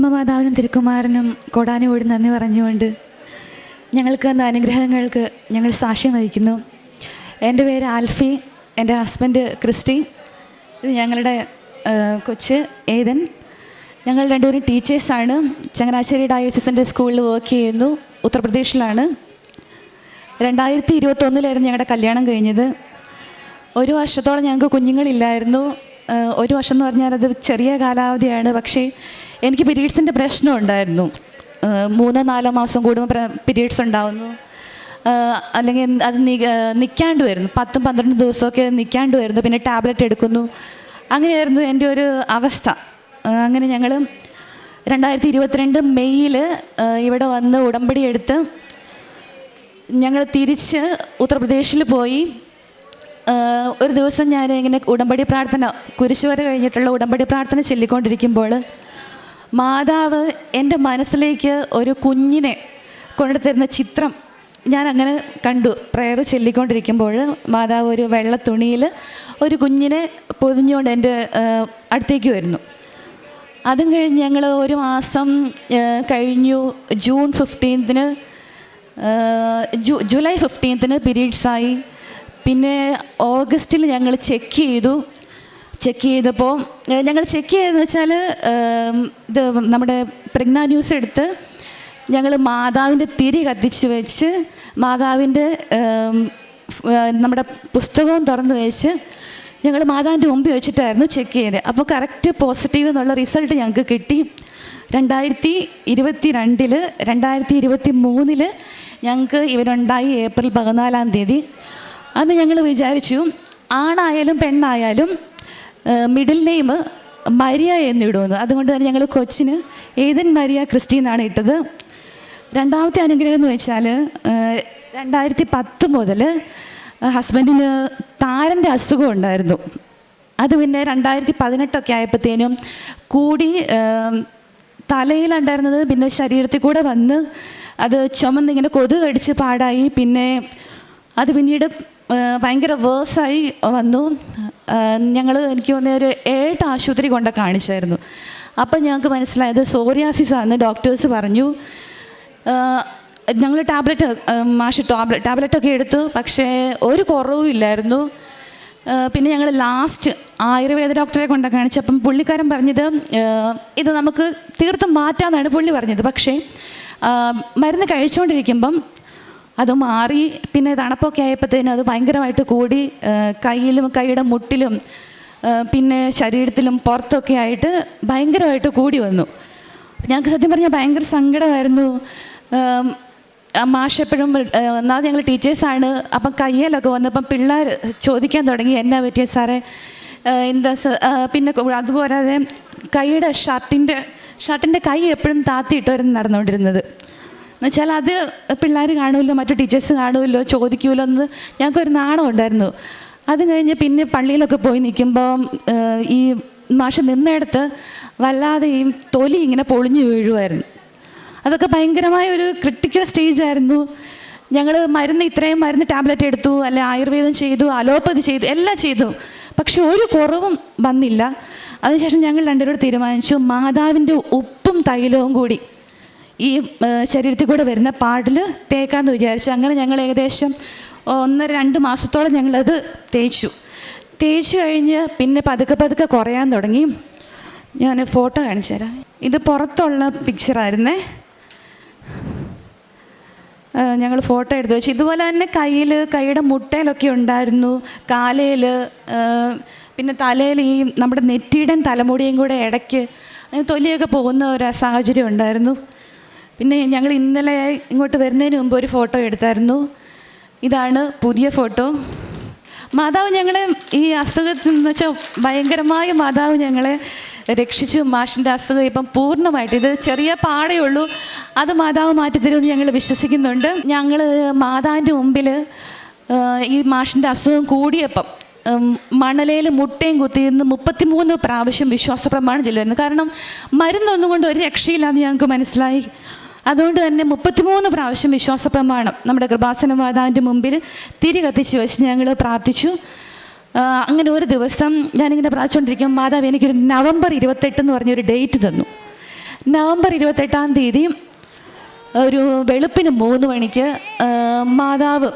അമ്മ മാതാവിനും തിരുക്കുമാരനും കൊടാനോട് നന്ദി പറഞ്ഞുകൊണ്ട് ഞങ്ങൾക്ക് തന്ന അനുഗ്രഹങ്ങൾക്ക് ഞങ്ങൾ സാക്ഷ്യം വഹിക്കുന്നു. എന്റെ പേര് ആൽഫി എന്റെ ഹസ്ബൻഡ് ക്രിസ്റ്റി ഇത് ഞങ്ങളുടെ കൊച്ച് ഏതൻ. ഞങ്ങൾ രണ്ടുപേരും ടീച്ചേഴ്സാണ്. ചങ്ങനാശ്ശേരി ഡയോസിസിന്റെ സ്കൂളിൽ വർക്ക് ചെയ്യുന്നു ഉത്തർപ്രദേശിലാണ്. രണ്ടായിരത്തി ഇരുപത്തൊന്നിലായിരുന്നു ഞങ്ങളുടെ കല്യാണം കഴിഞ്ഞത്. ഒരു വർഷത്തോളം ഞങ്ങൾക്ക് കുഞ്ഞുങ്ങളില്ലായിരുന്നു. ഒരു വർഷം എന്ന് പറഞ്ഞാൽ അത് ചെറിയ കാലാവധിയാണ്. പക്ഷേ എനിക്ക് പീരീഡ്സിന്റെ പ്രശ്നം ഉണ്ടായിരുന്നു. മൂന്നോ നാലോ മാസം കൂടുമ്പോൾ പീരീഡ്സ് ഉണ്ടാവുന്നു. അല്ലെങ്കിൽ അത് നിൽക്കാണ്ട് വരുന്നു പത്തും പന്ത്രണ്ട് ദിവസമൊക്കെ നിൽക്കാണ്ട് വരുന്നു പിന്നെ ടാബ്ലറ്റ് എടുക്കുന്നു. അങ്ങനെയായിരുന്നു എന്റെ ഒരു അവസ്ഥ. അങ്ങനെ ഞങ്ങൾ രണ്ടായിരത്തി ഇരുപത്തിരണ്ട് മെയ്യിൽ ഇവിടെ വന്ന് ഉടമ്പടി എടുത്ത് ഞങ്ങൾ തിരിച്ച് ഉത്തർപ്രദേശിൽ പോയി. ഒരു ദിവസം ഞാൻ ഇങ്ങനെ ഉടമ്പടി പ്രാർത്ഥന കുരിശുവര കഴിഞ്ഞിട്ടുള്ള ഉടമ്പടി പ്രാർത്ഥന ചൊല്ലിക്കൊണ്ടിരിക്കുമ്പോൾ മാതാവ് എന്റെ മനസ്സിലേക്ക് ഒരു കുഞ്ഞിനെ കൊണ്ടുതരുന്ന ചിത്രം ഞാൻ അങ്ങനെ കണ്ടു. പ്രയർ ചൊല്ലിക്കൊണ്ടിരിക്കുമ്പോൾ മാതാവ് ഒരു വെള്ള തുണിയിൽ ഒരു കുഞ്ഞിനെ പൊതിഞ്ഞുകൊണ്ട് എന്റെ അടുത്തേക്ക് വരുന്നു. അതും കഴിഞ്ഞ് ഞങ്ങൾ ഒരു മാസം കഴിഞ്ഞു. ജൂൺ ഫിഫ്റ്റീൻത്തിന് ജൂ ജൂലൈ ഫിഫ്റ്റീൻത്തിന് പീരീഡ്സായി. പിന്നെ ഓഗസ്റ്റിൽ ഞങ്ങൾ ചെക്ക് ചെയ്തു. ചെക്ക് ചെയ്തപ്പോൾ ഞങ്ങൾ ചെക്ക് ചെയ്തതെന്ന് വെച്ചാൽ ഇത് നമ്മുടെ പ്രജ്ഞ ന്യൂസ് എടുത്ത് ഞങ്ങൾ മാതാവിന്റെ തിരി കത്തിച്ച് വെച്ച് മാതാവിന്റെ നമ്മുടെ പുസ്തകവും തുറന്നു വെച്ച് ഞങ്ങൾ മാതാവിന്റെ മുമ്പിൽ വെച്ചിട്ടായിരുന്നു ചെക്ക് ചെയ്തത്. അപ്പോൾ കറക്റ്റ് പോസിറ്റീവ് എന്നുള്ള റിസൾട്ട് ഞങ്ങൾക്ക് കിട്ടി. രണ്ടായിരത്തി ഇരുപത്തി രണ്ടിൽ രണ്ടായിരത്തി ഇരുപത്തി മൂന്നിൽ ഞങ്ങൾക്ക് ഇവരുണ്ടായി ഏപ്രിൽ പതിനാലാം തീയതി. അന്ന് ഞങ്ങൾ വിചാരിച്ചു ആണായാലും പെണ്ണായാലും മിഡിൽ നെയിം മരിയ എന്നിടുമെന്ന് അതുകൊണ്ട് തന്നെ ഞങ്ങൾ കൊച്ചിന് ഏതൻ മരിയ ക്രിസ്റ്റി എന്നാണ് ഇട്ടത്. രണ്ടാമത്തെ അനുഗ്രഹം എന്ന് വെച്ചാൽ രണ്ടായിരത്തി പത്ത് മുതൽ ഹസ്ബൻഡിന് താരന്റെ അസുഖം ഉണ്ടായിരുന്നു. അത് പിന്നെ രണ്ടായിരത്തി പതിനെട്ടൊക്കെ ആയപ്പോഴത്തേനും കൂടി തലയിലുണ്ടായിരുന്നത് പിന്നെ ശരീരത്തിൽ കൂടെ വന്ന് അത് ചുമന്നിങ്ങനെ കൊതുക് കടിച്ച് പാടായി. പിന്നെ അത് പിന്നീട് ഭയങ്കര വേഴ്സായി വന്നു. ഞങ്ങൾ എനിക്ക് തോന്നിയ ഒരു ഏട്ട് ആശുപത്രി കൊണ്ട് കാണിച്ചായിരുന്നു. അപ്പം ഞങ്ങൾക്ക് മനസ്സിലായത് സോറിയാസിസ് ആണെന്ന് ഡോക്ടേഴ്സ് പറഞ്ഞു. ഞങ്ങൾ ടാബ്ലറ്റ് മാഷ് ടാബ്ലറ്റ് ടാബ്ലറ്റൊക്കെ എടുത്തു. പക്ഷേ ഒരു കുറവും ഇല്ലായിരുന്നു. പിന്നെ ഞങ്ങൾ ലാസ്റ്റ് ആയുർവേദ ഡോക്ടറെ കൊണ്ട് കാണിച്ചപ്പം പുള്ളിക്കാരൻ പറഞ്ഞത് ഇത് നമുക്ക് തീർത്തും മാറ്റാമെന്നാണ് പുള്ളി പറഞ്ഞത്. പക്ഷേ മരുന്ന് കഴിച്ചുകൊണ്ടിരിക്കുമ്പം അത് മാറി. പിന്നെ തണുപ്പൊക്കെ ആയപ്പോഴത്തേനും അത് ഭയങ്കരമായിട്ട് കൂടി കയ്യിലും കൈയുടെ മുട്ടിലും പിന്നെ ശരീരത്തിലും പുറത്തൊക്കെ ആയിട്ട് ഭയങ്കരമായിട്ട് കൂടി വന്നു. ഞങ്ങൾക്ക് സത്യം പറഞ്ഞാൽ ഭയങ്കര സങ്കടമായിരുന്നു. മാഷെപ്പോഴും ഒന്നാമത് ഞങ്ങൾ ടീച്ചേഴ്സാണ്. അപ്പം കയ്യിലൊക്കെ വന്നപ്പം പിള്ളേർ ചോദിക്കാൻ തുടങ്ങി എന്നാ പറ്റിയ സാറേ? എന്താ പിന്നെ അതുപോരാതെ കൈയുടെ ഷർട്ടിന്റെ ഷർട്ടിന്റെ കൈ എപ്പോഴും താത്തിയിട്ടായിരുന്നു നടന്നുകൊണ്ടിരുന്നത്. എന്നുവെച്ചാൽ അത് പിള്ളേർ കാണുമല്ലോ മറ്റു ടീച്ചേഴ്സ് കാണുമല്ലോ ചോദിക്കുമല്ലോ എന്ന് ഞങ്ങൾക്കൊരു നാണം ഉണ്ടായിരുന്നു. അത് കഴിഞ്ഞ് പിന്നെ പള്ളിയിലൊക്കെ പോയി നിൽക്കുമ്പോൾ ഈ മാഷ് നിന്നിടത്ത് വല്ലാതെ ഈ തൊലി ഇങ്ങനെ പൊളിഞ്ഞു വീഴുമായിരുന്നു അതൊക്കെ ഭയങ്കരമായ ഒരു ക്രിട്ടിക്കൽ സ്റ്റേജ് ആയിരുന്നു. ഞങ്ങൾ മരുന്ന് ഇത്രയും മരുന്ന് ടാബ്ലറ്റ് എടുത്തു അല്ലെ ആയുർവേദം ചെയ്തു അലോപ്പതി ചെയ്തു എല്ലാം ചെയ്തു. പക്ഷെ ഒരു കുറവും വന്നില്ല. അതിനുശേഷം ഞങ്ങൾ രണ്ടുപേരോട് തീരുമാനിച്ചു മാതാവിന്റെ ഉപ്പും തൈലവും കൂടി. ഈ ശരീരത്തിൽ കൂടെ വരുന്ന പാടിൽ തേക്കാമെന്ന് വിചാരിച്ചു. അങ്ങനെ ഞങ്ങൾ ഏകദേശം ഒന്നര രണ്ട് മാസത്തോളം ഞങ്ങളത് തേച്ചു. തേച്ച് കഴിഞ്ഞ് പിന്നെ പതുക്കെ പതുക്കെ കുറയാൻ തുടങ്ങി. ഞാൻ ഫോട്ടോ കാണിച്ചു തരാം. ഇത് പുറത്തുള്ള പിക്ചറായിരുന്നേ ഞങ്ങൾ ഫോട്ടോ എടുത്തു വെച്ചു. ഇതുപോലെ തന്നെ കയ്യിൽ കൈയുടെ മുട്ടയിലൊക്കെ ഉണ്ടായിരുന്നു. കാലയിൽ പിന്നെ തലയിൽ ഈ നമ്മുടെ നെറ്റിയുടെയും തലമുടിയും കൂടെ ഇടയ്ക്ക് തൊലിയൊക്കെ പോകുന്ന ഒരു സാഹചര്യം ഉണ്ടായിരുന്നു. പിന്നെ ഞങ്ങൾ ഇന്നലെ ഇങ്ങോട്ട് വരുന്നതിന് മുമ്പ് ഒരു ഫോട്ടോ എടുത്തായിരുന്നു. ഇതാണ് പുതിയ ഫോട്ടോ. മാതാവ് ഞങ്ങളെ ഈ അസുഖത്തിൽ എന്ന് വെച്ചാൽ ഭയങ്കരമായ മാതാവ് ഞങ്ങളെ രക്ഷിച്ചു മാഷിന്റെ അസുഖം ഇപ്പം പൂർണമായിട്ട്. ഇത് ചെറിയ പാടേ ഉള്ളൂ. അത് മാതാവ് മാറ്റിത്തരുമെന്ന് ഞങ്ങൾ വിശ്വസിക്കുന്നുണ്ട്. ഞങ്ങൾ മാതാവിന്റെ മുമ്പിൽ ഈ മാഷിന്റെ അസുഖം കൂടിയപ്പം മണലയിൽ മുട്ടയും കുത്തി നിന്ന് മുപ്പത്തിമൂന്ന് പ്രാവശ്യം വിശ്വാസ പ്രമാണം ചെല്ലുമായിരുന്നു. കാരണം മരുന്നൊന്നും കൊണ്ട് ഒരു രക്ഷയില്ലാന്ന് ഞങ്ങൾക്ക് മനസ്സിലായി. അതുകൊണ്ട് തന്നെ മുപ്പത്തിമൂന്ന് പ്രാവശ്യം വിശ്വാസ പ്രമാണം നമ്മുടെ കൃപാസന മാതാവിന്റെ മുമ്പിൽ തിരി കത്തിച്ച് വെച്ച് ഞങ്ങൾ പ്രാർത്ഥിച്ചു. അങ്ങനെ ഒരു ദിവസം ഞാനിങ്ങനെ പ്രാർത്ഥിച്ചുകൊണ്ടിരിക്കും മാതാവ് എനിക്കൊരു നവംബർ ഇരുപത്തെട്ട് എന്ന് പറഞ്ഞൊരു ഡേറ്റ് തന്നു. നവംബർ ഇരുപത്തെട്ടാം തീയതി ഒരു വെളുപ്പിന് മൂന്ന് മണിക്ക് മാതാവ്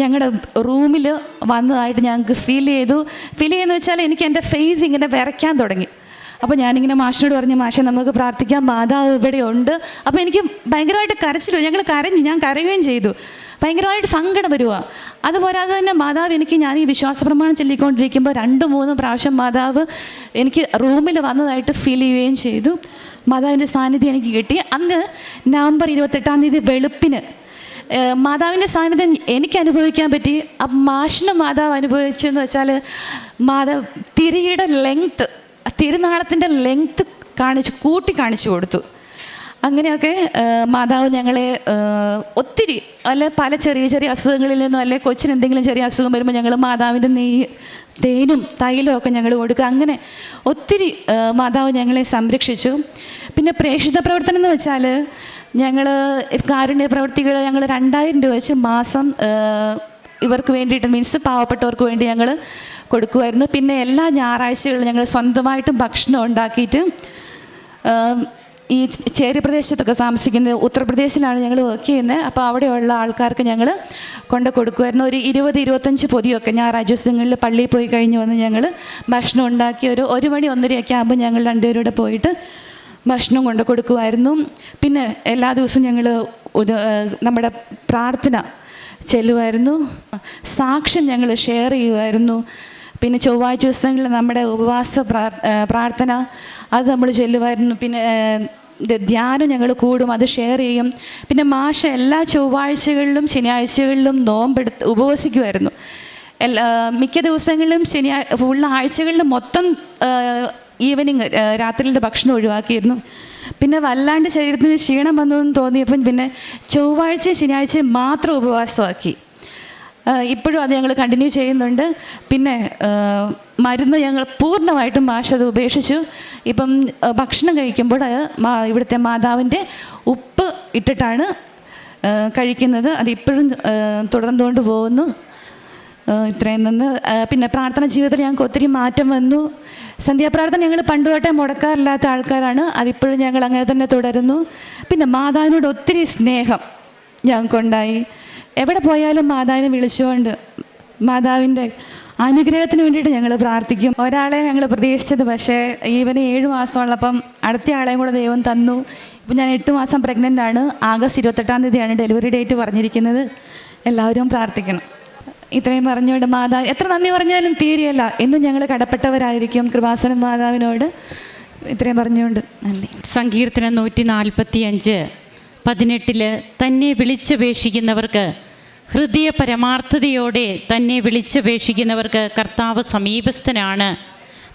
ഞങ്ങളുടെ റൂമിൽ വന്നതായിട്ട് ഞങ്ങൾക്ക് ഫീൽ ചെയ്തു. ഫീൽ ചെയ്യുന്ന വെച്ചാൽ എനിക്ക് എന്റെ ഫേസ് ഇങ്ങനെ വിറയ്ക്കാൻ തുടങ്ങി. അപ്പോൾ ഞാനിങ്ങനെ മാഷിനോട് പറഞ്ഞു മാഷെ നമുക്ക് പ്രാർത്ഥിക്കാം മാതാവ് ഇവിടെ ഉണ്ട്. അപ്പോൾ എനിക്ക് ഭയങ്കരമായിട്ട് കരച്ചിൽ വന്നു. ഞങ്ങൾ കരഞ്ഞു ഞാൻ കരയുകയും ചെയ്തു. ഭയങ്കരമായിട്ട് സങ്കടം വരുക അതുപോരാതെ തന്നെ മാതാവ് എനിക്ക് ഞാൻ ഈ വിശ്വാസ പ്രമാണം ചൊല്ലിക്കൊണ്ടിരിക്കുമ്പോൾ രണ്ട് മൂന്ന് പ്രാവശ്യം മാതാവ് എനിക്ക് റൂമിൽ വന്നതായിട്ട് ഫീൽ ചെയ്യുകയും ചെയ്തു. മാതാവിന്റെ സാന്നിധ്യം എനിക്ക് കിട്ടി. അന്ന് നവംബർ ഇരുപത്തെട്ടാം തീയതി വെളുപ്പിന് മാതാവിന്റെ സാന്നിധ്യം എനിക്ക് അനുഭവിക്കാൻ പറ്റി. മാഷിന് മാതാവ് അനുഭവിച്ചെന്ന് വെച്ചാൽ മാതാവ് തിരിയുടെ ലെങ്ത്ത് തിരുനാളത്തിന്റെ ലെങ്ത്ത് കാണിച്ച് കൂട്ടി കാണിച്ചു കൊടുത്തു. അങ്ങനെയൊക്കെ മാതാവ് ഞങ്ങളെ ഒത്തിരി അല്ല പല ചെറിയ ചെറിയ അസുഖങ്ങളിൽ നിന്നും അല്ലെ കൊച്ചിന് എന്തെങ്കിലും ചെറിയ അസുഖം വരുമ്പോൾ ഞങ്ങൾ മാതാവിന്റെ നെയ്യ് തേനും തൈലും ഒക്കെ ഞങ്ങൾ കൊടുക്കുക. അങ്ങനെ ഒത്തിരി മാതാവ് ഞങ്ങളെ സംരക്ഷിച്ചു. പിന്നെ പ്രേക്ഷിത പ്രവർത്തനം എന്ന് വെച്ചാൽ ഞങ്ങൾ കാരുണ്യ പ്രവർത്തികൾ ഞങ്ങൾ രണ്ടായിരം രൂപ വെച്ച് മാസം ഇവർക്ക് വേണ്ടിയിട്ട് മീൻസ് പാവപ്പെട്ടവർക്ക് വേണ്ടി ഞങ്ങൾ കൊടുക്കുമായിരുന്നു. പിന്നെ എല്ലാ ഞായറാഴ്ചകളിലും ഞങ്ങൾ സ്വന്തമായിട്ടും ഭക്ഷണം ഉണ്ടാക്കിയിട്ട് ഈ ചേരി പ്രദേശത്തൊക്കെ താമസിക്കുന്നത് ഉത്തർപ്രദേശിലാണ് ഞങ്ങൾ വർക്ക് ചെയ്യുന്നത്. അപ്പോൾ അവിടെയുള്ള ആൾക്കാർക്ക് ഞങ്ങൾ കൊണ്ട് കൊടുക്കുമായിരുന്നു. ഒരു ഇരുപത് ഇരുപത്തഞ്ച് പൊതിയൊക്കെ ഞായറാഴ്ച ദിവസങ്ങളിൽ പള്ളിയിൽ പോയി കഴിഞ്ഞ് വന്ന് ഞങ്ങൾ ഭക്ഷണം ഉണ്ടാക്കി ഒരു ഒരു മണി ഒന്നരയൊക്കെ ആകുമ്പോൾ ഞങ്ങൾ രണ്ടുപേരൂടെ പോയിട്ട് ഭക്ഷണം കൊണ്ട് കൊടുക്കുമായിരുന്നു. പിന്നെ എല്ലാ ദിവസവും ഞങ്ങൾ നമ്മുടെ പ്രാർത്ഥന ചെല്ലുമായിരുന്നു. സാക്ഷ്യം ഞങ്ങൾ ഷെയർ ചെയ്യുമായിരുന്നു. പിന്നെ ചൊവ്വാഴ്ച ദിവസങ്ങളിൽ നമ്മുടെ ഉപവാസ പ്രാർത്ഥന അത് നമ്മൾ ചൊല്ലുമായിരുന്നു. പിന്നെ ധ്യാനം ഞങ്ങൾ കൂടും അത് ഷെയർ ചെയ്യും. പിന്നെ മാഷ എല്ലാ ചൊവ്വാഴ്ചകളിലും ശനിയാഴ്ചകളിലും നോമ്പെടുത്ത് ഉപവസിക്കുമായിരുന്നു. എല്ലാ മിക്ക ദിവസങ്ങളിലും ശനിയാ ഉള്ള ആഴ്ചകളിലും മൊത്തം ഈവനിങ് രാത്രിയിലത്തെ ഭക്ഷണം ഒഴിവാക്കിയിരുന്നു. പിന്നെ വല്ലാണ്ട് ശരീരത്തിന് ക്ഷീണം വന്നു എന്ന് തോന്നിയപ്പം പിന്നെ ചൊവ്വാഴ്ച ശനിയാഴ്ച മാത്രം ഉപവാസമാക്കി. ഇപ്പോഴും അത് ഞങ്ങൾ കണ്ടിന്യൂ ചെയ്യുന്നുണ്ട്. പിന്നെ മരുന്ന് ഞങ്ങൾ പൂർണമായിട്ടും മാഷ അത് ഉപേക്ഷിച്ചു. ഇപ്പം ഭക്ഷണം കഴിക്കുമ്പോൾ ഇവിടുത്തെ മാതാവിന്റെ ഉപ്പ് ഇട്ടിട്ടാണ് കഴിക്കുന്നത്. അത് ഇപ്പോഴും തുടർന്നുകൊണ്ട് പോകുന്നു. ഇത്രയും നിന്ന് പിന്നെ പ്രാർത്ഥന ജീവിതത്തിൽ ഞങ്ങൾക്ക് ഒത്തിരി മാറ്റം വന്നു. സന്ധ്യാപ്രാർത്ഥന ഞങ്ങൾ പണ്ട് തൊട്ടേ മുടക്കാറില്ലാത്ത ആൾക്കാരാണ്. അതിപ്പോഴും ഞങ്ങൾ അങ്ങനെ തന്നെ തുടരുന്നു. പിന്നെ മാതാവിനോട് ഒത്തിരി സ്നേഹം ഞങ്ങൾക്കുണ്ടായി. എവിടെ പോയാലും മാതാവിനെ വിളിച്ചുകൊണ്ട് മാതാവിന്റെ അനുഗ്രഹത്തിന് വേണ്ടിയിട്ട് ഞങ്ങൾ പ്രാർത്ഥിക്കും. ഒരാളെ ഞങ്ങൾ പ്രതീക്ഷിച്ചത് പക്ഷേ ഈവന് ഏഴ് മാസമുള്ളപ്പം അടുത്ത ആളെയും കൂടെ ദൈവം തന്നു. ഇപ്പം ഞാൻ എട്ട് മാസം പ്രഗ്നന്റ് ആണ്. ആഗസ്റ്റ് ഇരുപത്തെട്ടാം തീയതിയാണ് ഡെലിവറി ഡേറ്റ് പറഞ്ഞിരിക്കുന്നത്. എല്ലാവരും പ്രാർത്ഥിക്കണം. ഇത്രയും പറഞ്ഞുകൊണ്ട് മാതാവ് എത്ര നന്ദി പറഞ്ഞാലും തീരെയല്ല. എന്നും ഞങ്ങൾ കടപ്പെട്ടവരായിരിക്കും കൃപാസനം മാതാവിനോട്. ഇത്രയും പറഞ്ഞുകൊണ്ട് നന്ദി. സങ്കീർത്തനം നൂറ്റി നാൽപ്പത്തി അഞ്ച് പതിനെട്ടിൽ തന്നെ വിളിച്ചപേക്ഷിക്കുന്നവർക്ക് ഹൃദയ പരമാർത്ഥതയോടെ തന്നെ വിളിച്ചപേക്ഷിക്കുന്നവർക്ക് കർത്താവ് സമീപസ്ഥനാണ്.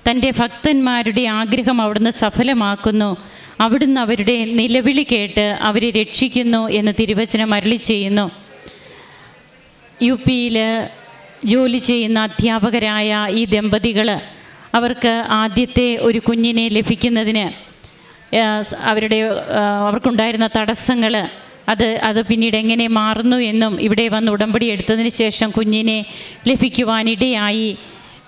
തന്റെ ഭക്തന്മാരുടെ ആഗ്രഹം അവിടുന്ന് സഫലമാക്കുന്നു. അവിടുന്ന് അവരുടെ നിലവിളി കേട്ട് അവരെ രക്ഷിക്കുന്നു എന്ന് തിരുവചനം അരളി ചെയ്യുന്നു. യു പിയിൽ ജോലി ചെയ്യുന്ന അധ്യാപകരായ ഈ ദമ്പതികൾ അവർക്ക് ആദ്യത്തെ ഒരു കുഞ്ഞിനെ ലഭിക്കുന്നതിന് അവരുടെ അവർക്കുണ്ടായിരുന്ന തടസ്സങ്ങൾ അത് അത് പിന്നീട് എങ്ങനെ മാറുന്നു എന്നും ഇവിടെ വന്ന് ഉടമ്പടി എടുത്തതിന് ശേഷം കുഞ്ഞിനെ ലഭിക്കുവാനിടയായി.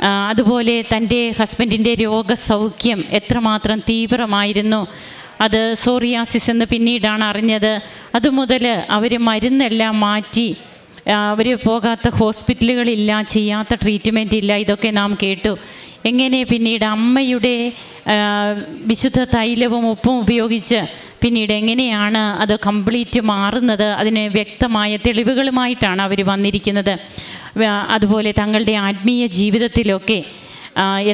അതുപോലെ തന്റെ ഹസ്ബൻഡിന്റെ രോഗസൗഖ്യം എത്രമാത്രം തീവ്രമായിരുന്നു. അത് സോറിയാസിസ് എന്ന് പിന്നീടാണ് അറിഞ്ഞത്. അതുമുതൽ അവർ മരുന്നെല്ലാം മാറ്റി അവർ പോകാത്ത ഹോസ്പിറ്റലുകളില്ല ചെയ്യാത്ത ട്രീറ്റ്മെന്റ് ഇല്ല ഇതൊക്കെ നാം കേട്ടു. എങ്ങനെ പിന്നീട് അമ്മയുടെ വിശുദ്ധ തൈലവും ഉപ്പും ഉപയോഗിച്ച് പിന്നീട് എങ്ങനെയാണ് അത് കംപ്ലീറ്റ് മാറുന്നത്? അതിന് വ്യക്തമായ തെളിവുകളുമായിട്ടാണ് അവർ വന്നിരിക്കുന്നത്. അതുപോലെ തങ്ങളുടെ ആത്മീയ ജീവിതത്തിലൊക്കെ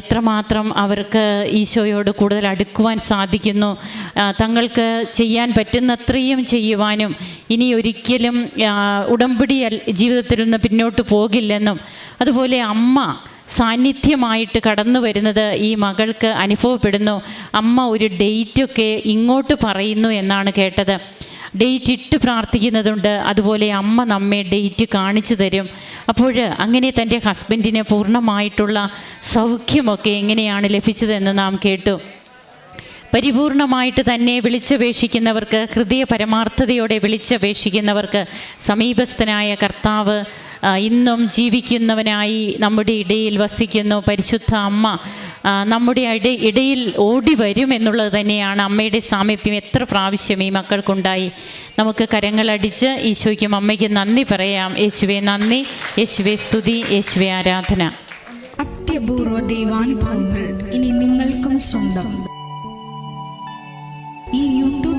എത്രമാത്രം അവർക്ക് ഈശോയോട് കൂടുതൽ അടുക്കുവാൻ സാധിക്കുന്നു? തങ്ങൾക്ക് ചെയ്യാൻ പറ്റുന്നത്രയും ചെയ്യുവാനും ഇനി ഒരിക്കലും ഉടമ്പടി ജീവിതത്തിൽ നിന്ന് പിന്നോട്ട് പോകില്ലെന്നും അതുപോലെ അമ്മ സാന്നിധ്യമായിട്ട് കടന്നു വരുന്നത് ഈ മകൾക്ക് അനുഭവപ്പെടുന്നു. അമ്മ ഒരു ഡേറ്റൊക്കെ ഇങ്ങോട്ട് പറയുന്നു എന്നാണ് കേട്ടത്. ഡേറ്റ് ഇട്ട് പ്രാർത്ഥിക്കുന്നതുണ്ട്. അതുപോലെ അമ്മ നമ്മെ ഡേറ്റ് കാണിച്ചു തരും. അപ്പോൾ അങ്ങനെ തന്റെ ഹസ്ബൻഡിന് പൂർണമായിട്ടുള്ള സൗഖ്യമൊക്കെ എങ്ങനെയാണ് ലഭിച്ചതെന്ന് നാം കേട്ടു. പരിപൂർണമായിട്ട് തന്നെ വിളിച്ചപേക്ഷിക്കുന്നവർക്ക് ഹൃദയ പരമാർത്ഥതയോടെ വിളിച്ചപേക്ഷിക്കുന്നവർക്ക് സമീപസ്ഥനായ കർത്താവ് ഇന്നും ജീവിക്കുന്നവനായി നമ്മുടെ ഇടയിൽ വസിക്കുന്നു പരിശുദ്ധ അമ്മ. നമ്മുടെ ഇട ഇടയിൽ ഓടി വരും എന്നുള്ളത് തന്നെയാണ് അമ്മയുടെ സാമീപ്യം. എത്ര പ്രാവശ്യം ഈ മക്കൾക്കുണ്ടായി. നമുക്ക് കരങ്ങളടിച്ച് ഈശോയ്ക്കും അമ്മയ്ക്കും നന്ദി പറയാം. യേശുവെ നന്ദി. യേശുവെ സ്തുതി. യേശുവെ ആരാധന. അത്യപൂർവ ദൈവാനുഭവങ്ങൾ ഇനി നിങ്ങൾക്കും സ്വന്തം.